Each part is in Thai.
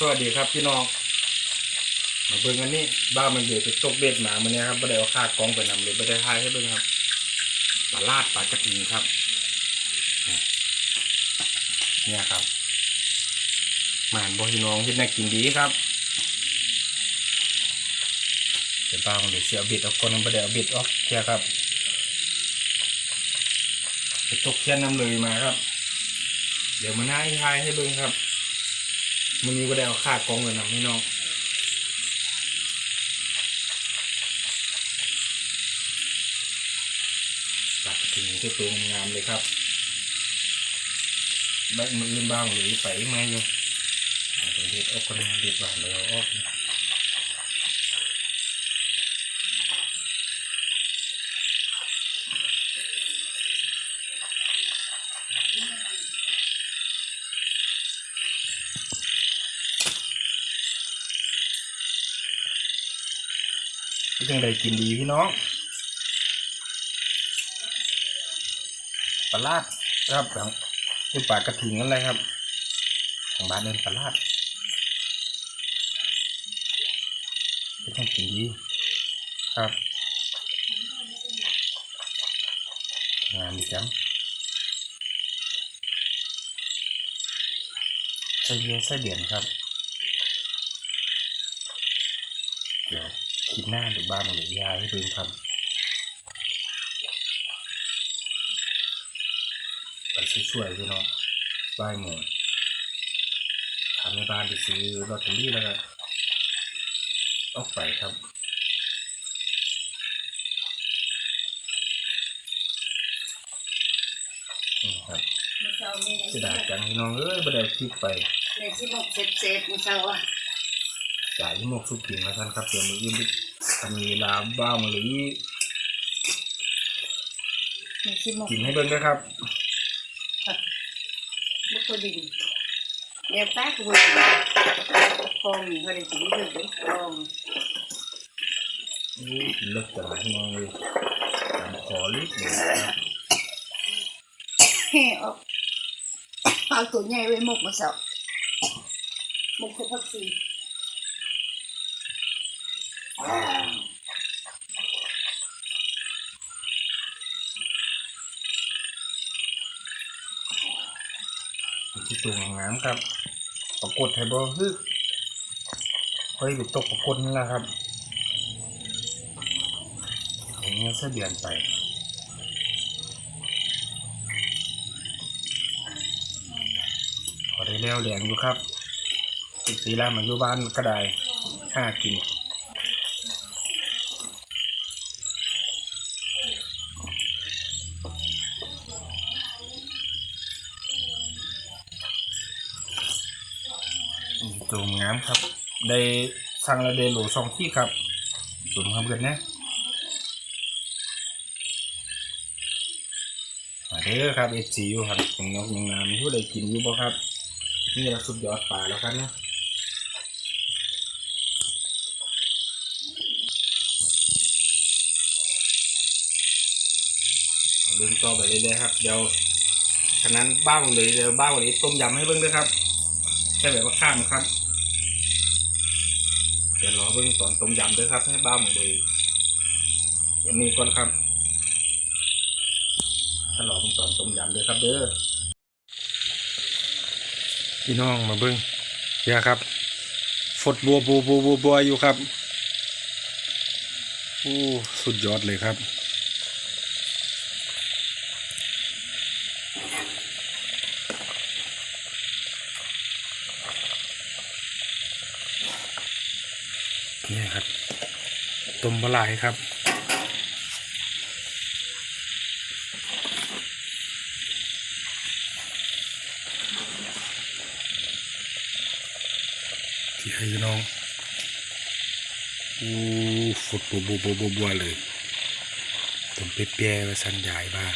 สวัสดีครับพี่น้อง มาเบิ่งอันนี้บ้ามันเดือดไปตกเบ็ดหมามันเนี่ยครับไม่ได้เอาคาดกองไปนำเลยไม่ได้ทายให้เบิ่งครับปลาลาดปลากระทิงครับ เนี่ยครับหมานบอพี่น้องที่น่ากินดีครับเดี๋ยวบ้ามันเดือดเสียเบ็ดเอาคนมันไม่ได้เอาเบ็ดออกแค่ครับไปตกแค่น้ำเลยมาครับ เดี๋ยวมาหน้าให้ทายให้เบิ่งครับ มันนี้ก็ได้เอาค่ากองเงินนำให้น้องตัดถึงที่ตัวงามเลยครับบ้านมันอื่นบ้างหรือไปมาอยู่ตรงเด็ดออกคนเด็ดหวานเลยเอาออก ยังได้กินดีพี่น้องปลาลาดครับหลังคือปลากระถิงนั่นแหละครับทางบ้านเดินปลาลาดก็ต้องกินดีครับงามดีจังไส้เดือนไส้เดือนครับ เดี๋ยว คลิดหน้าหรือบ้านหรือยาให้ดูครับไปช่วยๆพี่น้องไหว้หมูทำในบ้านไปซื้อลอตเตอรี่แล้วก็ออกไปครับนี่ครับมื้อเช้านี้เสียดายจังพี่น้องเอ้ยบ่ได้คลิปไปในที่บอกเสร็จเสร็จมื้อเช้าอะ จ่ายยี่หมกสุกินแล้วท่านครับเดี๋ยวมืออื่นทำมีลาบ้างหรือในที่บอกกินให้เบิ่งด้วยครับบุคดินเดี๋ยวป้าก็บ่กินคองนี่เขาได้กินเพิ่นเป็นคองอู้เลิกจะหลายพี่น้องเลยตามขอลิบเลยครับเฮ้เอาเอาตัวใหญ่ไว้หมกมื้อเช้าหมกคือผักชี ที่ตัวงามครับปรากฏไทยบอคือค่อยไปตกปรากฏนี่แหละครับอย่างเงี้ยเสเดือนไปพอได้แล้วแดงอยู่ครับสิบสีแล้วมาอยู่บ้านก็ได้ห้ากิน อืมตัวงามครับ ได้สั่งและได้โหลสองที่ครับสูมคำกันนะมาเด้อครับเอจีอยู่ครับของนกยังงามมีผู้ใดกินอยู่บ่ครับ นี่เราสุดยอดป่าแล้วครับนะเอาเบิ่งต่อไปเรื่อยๆครับ เดี๋ยวฉะนั้นบ้างเลยเดี๋ยวบ้างวันนี้ต้มยำให้เบิ่งด้วยครับ ค่แบบว่าข้ามครับ เดี๋ยวรอเบิ่งตอนต้มยำด้วยครับ ให้บ้าหมดเลยอันนี้ก่อนครับถ้ารอเบิ่งตอนต้มยำด้วยครับเด้อพี่น้องมาเบิ่งเดี๋ยครับ ฝดบัวบัวบัวบัวอยู่ครับโอ้สุดยอดเลยครับ นี่ครับต้มปลาไหลครับที่ให้ยีน้องอู้ฟุดบัวบัวบัวบัวเลยต้มเปรี้ยวๆไว้สันใหญ่บ้าง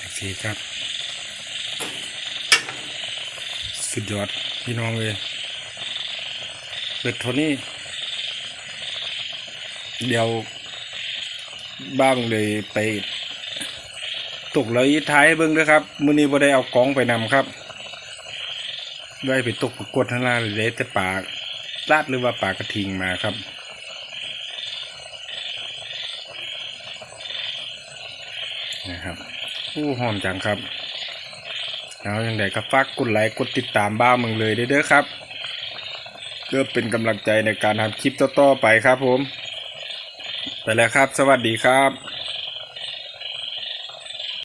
นี่สิครับ สุดยอดพี่น้องเลย เดโทนี่เดี๋ยวบ้างเลยไปตกเลยท้ายเบิ้งด้วยครับมื้อนี้บ่ได้เอากองไปนำครับไว้ไปตกปรากฏทั้งล่างเลยแต่ปลาลาดหรือว่าปากระทิงมาครับนะครับผู้หอมจังครับแล้วยังไงก็ฝากกดไลค์กดติดตามบ้ามึงเลยเด้อครับ เพื่อเป็นกำลังใจในการทำคลิปต่อๆไปครับผม ไปแล้วครับ สวัสดีครับ